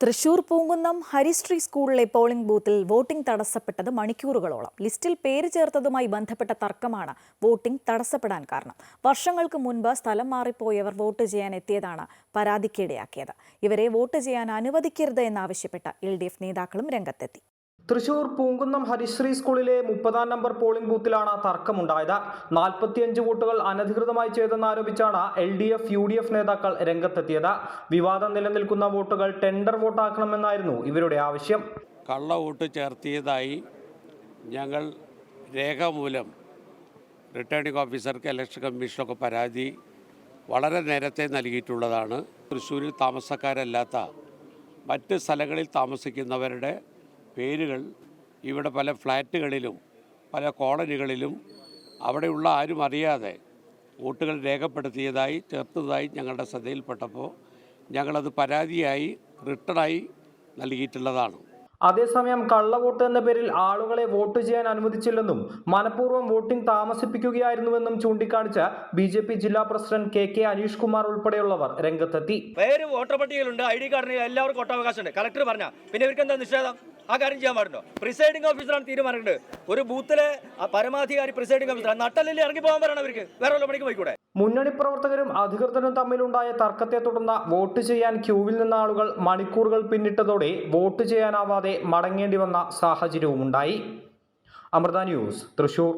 തൃശൂർ പൂങ്കുന്നം ഹരിശ്രീ സ്കൂളിലെ പോളിംഗ് ബൂത്തിൽ വോട്ടിംഗ് തടസ്സപ്പെട്ടത് മണിക്കൂറുകളോളം. ലിസ്റ്റിൽ പേര് ചേർത്തതുമായി ബന്ധപ്പെട്ട തർക്കമാണ് വോട്ടിംഗ് തടസ്സപ്പെടാൻ കാരണം. വർഷങ്ങൾക്ക് മുൻപ് സ്ഥലം മാറിപ്പോയവർ വോട്ട് ചെയ്യാൻ എത്തിയതാണ് പരാതിക്കിടയാക്കിയത്. ഇവരെ വോട്ട് ചെയ്യാൻ അനുവദിക്കരുത് എന്നാവശ്യപ്പെട്ട് എൽ നേതാക്കളും രംഗത്തെത്തി. തൃശൂർ പൂങ്കുന്നം ഹരിശ്രീ സ്കൂളിലെ മുപ്പതാം നമ്പർ പോളിംഗ് ബൂത്തിലാണ് തർക്കമുണ്ടായത്. നാൽപ്പത്തിയഞ്ച് വോട്ടുകൾ അനധികൃതമായി ചെയ്തെന്നാരോപിച്ചാണ് L D F U D F നേതാക്കൾ രംഗത്തെത്തിയത്. വിവാദം നിലനിൽക്കുന്ന വോട്ടുകൾ ടെൻഡർ വോട്ടാക്കണമെന്നായിരുന്നു ഇവരുടെ ആവശ്യം. കള്ള വോട്ട് ചേർത്തിയതായി ഞങ്ങൾ രേഖാമൂലം റിട്ടേണിംഗ് ഓഫീസർക്ക് ഇലക്ഷൻ കമ്മീഷനൊക്കെ പരാതി വളരെ നേരത്തെ നൽകിയിട്ടുള്ളതാണ്. തൃശ്ശൂരിൽ താമസക്കാരല്ലാത്ത മറ്റ് സ്ഥലങ്ങളിൽ താമസിക്കുന്നവരുടെ പേരുകൾ ഇവിടെ പല ഫ്ലാറ്റുകളിലും പല കോളനികളിലും അവിടെയുള്ള ആരും അറിയാതെ വോട്ടുകൾ രേഖപ്പെടുത്തിയതായി ചേർത്തതായി ഞങ്ങളുടെ ശ്രദ്ധയിൽപ്പെട്ടപ്പോൾ ഞങ്ങളത് പരാതിയായി റിട്ടേണായി നൽകിയിട്ടുള്ളതാണ്. അതേസമയം കള്ളവോട്ട് എന്ന പേരിൽ ആളുകളെ വോട്ട് ചെയ്യാൻ അനുവദിച്ചില്ലെന്നും മനഃപൂർവം വോട്ടിംഗ് താമസിപ്പിക്കുകയായിരുന്നുവെന്നും ചൂണ്ടിക്കാണിച്ച ബി ജെ പി ജില്ലാ president K K Aneesh Kumar ഉൾപ്പെടെയുള്ളവർ രംഗത്തെത്തി. പേര് വോട്ടർ പട്ടികയിലുണ്ട് ഐ ഡി കാർഡിന് എല്ലാവർക്കും വോട്ടവകാശമുണ്ട് കളക്ടർ പറഞ്ഞ പിന്നെ ഇവർക്ക് എന്താ നിഷേധം? ആ കാര്യം ചെയ്യാൻ പാടുണ്ടോ? പ്രിസൈഡിംഗ് ഓഫീസറാണ് തീരുമാനിക്കുന്നത് ഒരു ബൂത്തിലെ പരമാധികാരി പ്രിസൈഡിംഗ് ഓഫീസർ നട്ടലിൽ ഇറങ്ങി പോകാൻ പറയണം അവർക്ക്. വേറെ വല്ല പണിക്ക് പോയിക്കൂടെ? മുന്നണി പ്രവർത്തകരും അധികൃതരും തമ്മിലുണ്ടായ തർക്കത്തെ തുടർന്ന് വോട്ട് ചെയ്യാൻ ക്യൂവിൽ നിന്ന ആളുകൾ മണിക്കൂറുകൾ പിന്നിട്ടതോടെ വോട്ട് ചെയ്യാനാവാതെ മടങ്ങേണ്ടി വന്ന സാഹചര്യവുമുണ്ടായി. അമൃത ന്യൂസ് തൃശൂർ.